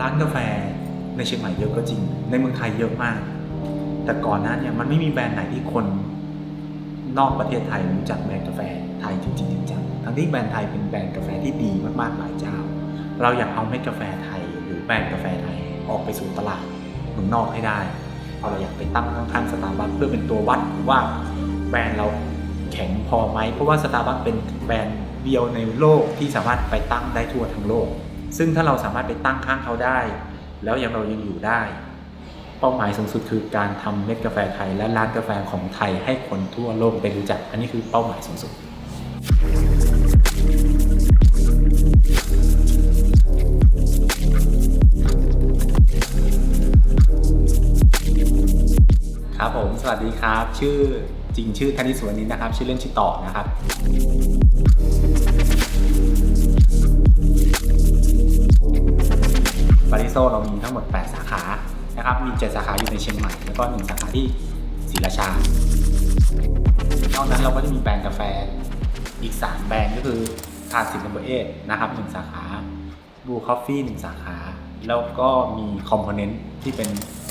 ร้านกาแฟในเชียงใหม่เยอะก็จริง ในเมืองไทยเยอะมาก แต่ก่อนหน้าเนี่ยมันไม่มีแบรนด์ไหนที่คนนอกประเทศไทยรู้จักแบรนด์กาแฟไทยจริงๆจังๆทั้งที่แบรนด์ไทยเป็นแบรนด์กาแฟที่ดีมากๆหลายเจ้า เราอยากเอาเม็ดกาแฟไทย หรือแบรนด์กาแฟไทยออกไปสู่ตลาดเมืองนอกให้ได้เพราเราอยากไปตั้งข้างๆสตาร์บัคเพื่อเป็นตัววัดว่าแบรนด์เราแข็งพอไหมเพราะว่าสตาร์บัคเป็นแบรนด์เดียวในโลกที่สามารถไปตั้งได้ทั่วทั้งโลก ซึ่งถ้าเราสามารถไปตั้งข้างเขาได้ แล้วยังเรายังอยู่ได้ เป้าหมายสูงสุดคือการทำเม็ดกาแฟไทย และร้านกาแฟของไทยให้คนทั่วโลกได้รู้จัก อันนี้คือเป้าหมายสูงสุดครับผมสวัสดีครับ ชื่อจริงชื่อธนิสวนินนะครับ ชื่อเล่นชื่อต่อนะครับ บาริโซเรามีทั้งหมด 8 สาขานะครับมี 7 สาขาอยู่ในเชียงใหม่ แล้วก็ 1 สาขาที่ศรีราชานอกนั้นเราก็จะมีแบรนด์กาแฟอีก 3 แบรนด์ก็คือทาสินเบอร์เอทนะครับ1สาขาบูคอฟฟี่1สาขา แล้วก็มีคอมโพเนนต์ที่เป็น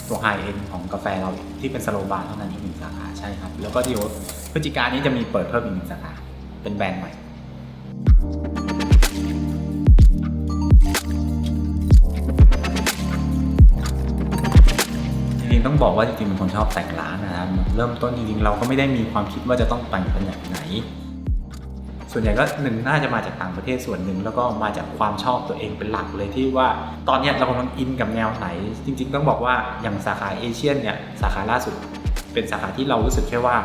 ตัวไฮเอ็นของกาแฟเราที่เป็นสโลบาร์เท่านั้นอีกหนึ่งสาขาใช่ครับ แล้วก็เดี๋ยวพฤศจิกายนนี้จะมีเปิดเพิ่มอีกหนึ่งสาขา เป็นแบรนด์ใหม่ ๆต้องบอกว่าจริงๆเป็นคนชอบแต่งร้านนะครับเริ่มต้นจริงๆ เราก็ไม่ได้มีความคิดว่าจะต้องแต่งเป็นอย่างไหน ส่วนใหญ่ก็หนึ่งน่าจะมาจากต่างประเทศส่วนหนึ่งแล้วก็มาจากความชอบตัวเองเป็นหลักเลยที่ว่า ตอนนี้เรากำลังอินกับแนวไหน จริง ๆ ต้องบอกว่าอย่างสาขาเอเชียนเนี่ยสาขาล่าสุด เป็นสาขาที่เรารู้สึกแค่ว่า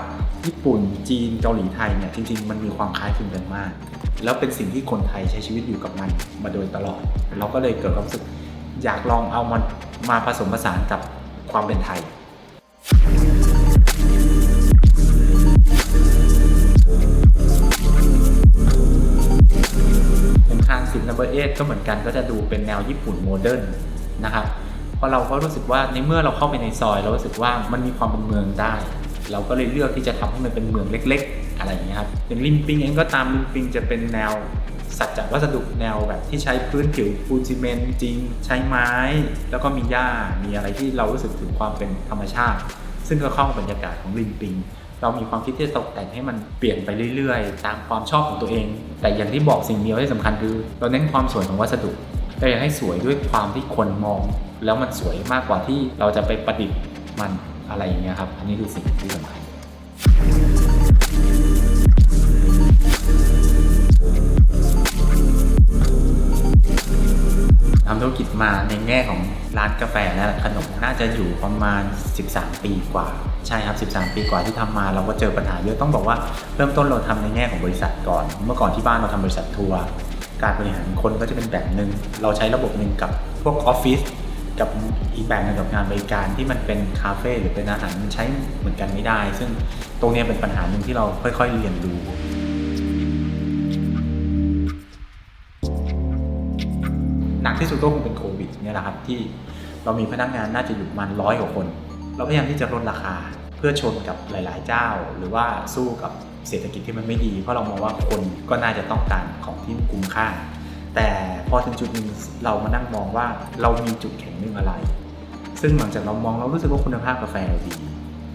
ญี่ปุ่นจีนเกาหลีไทยเนี่ยจริงๆ มันมีความคล้ายคลึงกันมาก แล้วเป็นสิ่งที่คนไทยใช้ชีวิตอยู่กับมันมาโดยตลอด เราก็เลยเกิดความรู้สึกอยากลองเอามันมาผสมผสานกับ ความเป็นไทยเป็นทางสินนัมเบอร์เอก็เหมือนกันก็จะดูเป็นแนวญี่ปุ่นโมเดิร์นนะครับเพราะเราก็รู้สึกว่าในเมื่อเราเข้าไปในซอย เรารู้สึกว่ามันมีความเป็นเมืองได้ เราก็เลยเลือกที่จะทำให้มันเป็นเมืองเล็ก ๆ อะไรอย่างเงี้ยครับเป็นริมปิงเองก็ตามริมปิงจะเป็นแนว สัจจวัสดุแนวแบบที่ใช้พื้นผิวปูนซีเมนต์จริง ใช้ไม้ แล้วก็มีหญ้ามีอะไรที่เรารู้สึกถึงความเป็นธรรมชาติ ซึ่งก็เข้ากับบรรยากาศของริมปิง เรามีความคิดที่จะตกแต่งให้มันเปลี่ยนไปเรื่อยๆ ตามความชอบของตัวเอง แต่อย่างที่บอกสิ่งเดียวที่สำคัญคือ เราเน้นความสวยของวัสดุเราอยากให้สวยด้วยความที่คนมอง แล้วมันสวยมากกว่าที่เราจะไปประดิษฐ์มันอะไรอย่างเงี้ยครับ อันนี้คือสิ่งที่สำคัญ ทำธุรกิจมาในแง่ของร้านกาแฟและขนมน่าจะอยู่ประมาณ 13 ปีกว่า ใช่ครับ 13 ปีกว่าที่ทำมาเราก็เจอปัญหาเยอะต้องบอกว่าเริ่มต้นเราทำในแง่ของบริษัทก่อน เมื่อก่อนที่บ้านเราทำบริษัททัวร์การบริหารคนก็จะเป็นแบบหนึ่งเราใช้ระบบหนึ่งกับพวกออฟฟิศกับอีกแบบหนึงกับงานบริการที่มันเป็นคาเฟ่หรือเป็นอาหารมันใช้เหมือนกันไม่ได้ ซึ่งตรงนี้เป็นปัญหาหนึ่งที่เราค่อยๆเรียนรู้ ที่สุดก็คงเป็นโควิดเนี่ยแหละครับที่เรามีพนักงานน่าจะอยู่ประมาณร้อยกว่าคน เราพยายามที่จะลดราคาเพื่อชนกับหลาย ๆ เจ้า หรือว่าสู้กับเศรษฐกิจที่มันไม่ดี เพราะเรามองว่าคนก็น่าจะต้องการของที่คุ้มค่า แต่พอถึงจุดนึงเรามานั่งมองว่าเรามีจุดแข็งเรื่องอะไร ซึ่งหลังจากเรามองเรารู้สึกว่าคุณภาพกาแฟเราดี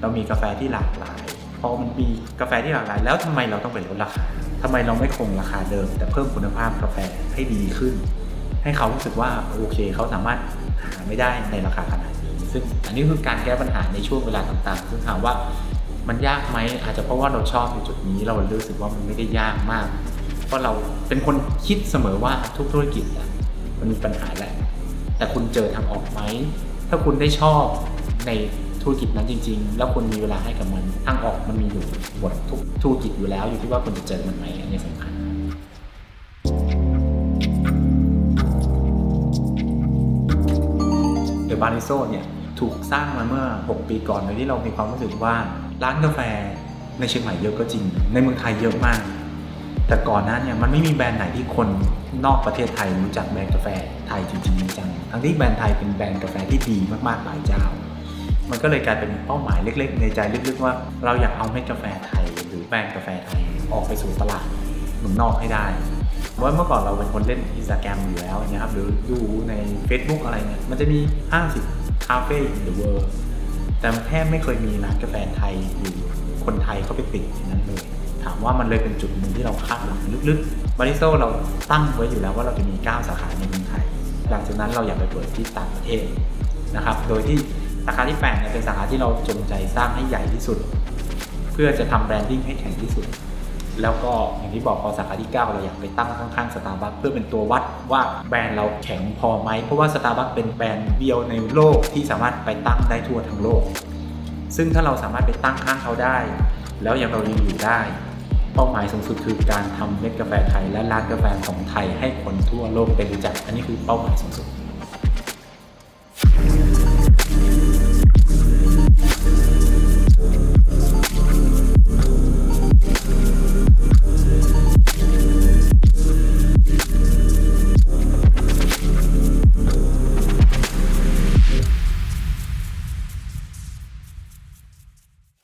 เรามีกาแฟที่หลากหลายพอมันมีกาแฟที่หลากหลาย แล้วทำไมเราต้องไปลดราคาทำไมเราไม่คงราคาเดิม แต่เพิ่มคุณภาพกาแฟให้ดีขึ้น ให้เขารู้สึกว่าโอเคเขาสามารถหาไม่ได้ในราคาขนาดนี้ ซึ่งอันนี้คือการแก้ปัญหาในช่วงเวลาต่างๆ ซึ่งถามว่ามันยากไหมอาจจะเพราะว่าเราชอบในจุดนี้เรารู้สึกว่ามันไม่ได้ยากมาก เพราะเราเป็นคนคิดเสมอว่าทุกธุรกิจอะมันมีปัญหาแหละแต่คุณเจอทางออกไหมถ้าคุณได้ชอบในธุรกิจนั้นจริง ๆ แล้วคุณมีเวลาให้กับมันทางออกมันมีอยู่หมดทุกธุรกิจอยู่แล้วอยู่ที่ว่าคุณจะเจอมันไหมอันนี้สำคัญาริโซเนี่ยถูกสร้างมาเมื่อ 6 ปีก่อนโดยที่เรามีความรู้สึกว่าร้านกาแฟในเชียงใหม่เยอะก็จริง ในเมืองไทยเยอะมาก แต่ก่อนหน้าเนี่ยมันไม่มีแบรนด์ไหนที่คนนอกประเทศไทยรู้จักแบรนด์กาแฟไทยจริงๆจังทั้งที่แบรนด์ไทยเป็นแบรนด์กาแฟที่ดีมากๆหลายเจ้า มันก็เลยกลายเป็นเป้าหมายเล็ก ๆ ในใจลึกๆว่าเราอยากเอาเม็ดกาแฟไทย หรือแบรนด์กาแฟไทยออกไปสู่ตลาดเมืองนอกให้ได้ ว่าเมื่อก่อนเราเป็นคนเล่นอินสตาแกรมอยู่แล้วนี่ยครับหรือดูใน Facebook อะไรเนี่ยมันจะมี 50 คาเฟ่ in the world แต่แทบไม่เคยมีร้านกาแฟไทยอยู่คนไทยเขาไปติดอย่นั้นเลยถามว่ามันเลยเป็นจุดหนึ่งที่เราคาดหวังลึกๆบริโซเราตั้งไว้อยู่แล้วว่าเราจะมี 9 สาขาในเมืองไทย หลังจากนั้นเราอยากไปเปิดที่ต่างประเทศนะครับ โดยที่สาขาที่8เนี่ยเป็นสาขาที่เราจงใจสร้างให้ใหญ่ที่สุด เพื่อจะทำแบรนดิ้งให้แข็งที่สุด แล้วก็อย่างที่บอกพอสาขาที่ 9 เราอยากไปตั้งข้างๆสตาร์บัคเพื่อเป็นตัววัดว่าแบรนด์เราแข็งพอไหม เพราะว่าสตาร์บัคเป็นแบรนด์เดียวในโลกที่สามารถไปตั้งได้ทั่วทั้งโลก ซึ่งถ้าเราสามารถไปตั้งข้างเขาได้ แล้วยังเรายังอยู่ได้ เป้าหมายสูงสุดคือการทำเม็ดกาแฟไทยและร้านกาแฟของไทยให้คนทั่วโลกได้รู้จัก อันนี้คือเป้าหมายสูงสุด